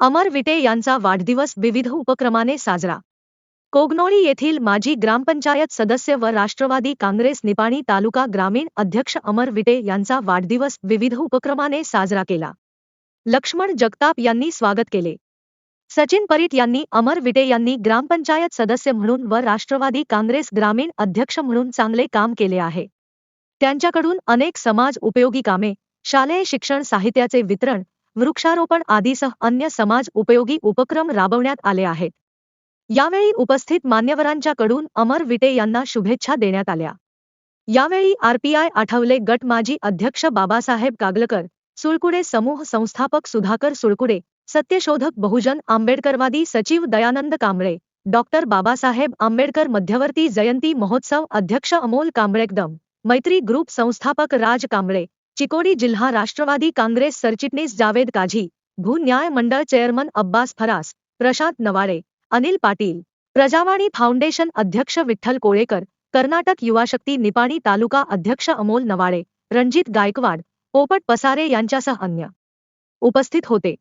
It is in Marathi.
अमर विटे यांचा वाढदिवस विविध उपक्रमाने साजरा. कोगनोळी येथील माजी ग्रामपंचायत सदस्य व राष्ट्रवादी काँग्रेस निपाणी तालुका ग्रामीण अध्यक्ष अमर विटे यांचा वाढदिवस विविध उपक्रमाने साजरा केला. लक्ष्मण जगताप यांनी स्वागत केले. सचिन परीट यांनी अमर विटे यांनी ग्रामपंचायत सदस्य म्हणून व राष्ट्रवादी काँग्रेस ग्रामीण अध्यक्ष म्हणून चांगले काम केले आहे. त्यांच्याकडून अनेक समाज उपयोगी कामे शालेय शिक्षण साहित्याचे वितरण वृक्षारोपण आदीसह अन्य समाज उपयोगी उपक्रम राबवण्यात आले आहेत. यावेळी उपस्थित मान्यवरांच्याकडून अमर विटे यांना शुभेच्छा देण्यात आल्या. यावेळी आरपीआय आठवले गट माजी अध्यक्ष बाबासाहेब कागलकर सुळकुडे समूह संस्थापक सुधाकर सुळकुडे सत्यशोधक बहुजन आंबेडकरवादी सचिव दयानंद कांबळे डॉक्टर बाबासाहेब आंबेडकर मध्यवर्ती जयंती महोत्सव अध्यक्ष अमोल कांबळेकदम मैत्री ग्रुप संस्थापक राज कांबळे चिकोडी जिल्हा राष्ट्रवादी काँग्रेस सरचिटणीस जावेद काझी भू न्याय मंडळ चेअरमन अब्बास फरास प्रशांत नवाळे अनिल पाटील प्रजावाणी फाउंडेशन अध्यक्ष विठ्ठल कोळेकर कर्नाटक युवाशक्ती निपाणी तालुका अध्यक्ष अमोल नवाळे रणजित गायकवाड पोपट पसारे यांच्यासह अन्य. उपस्थित होते.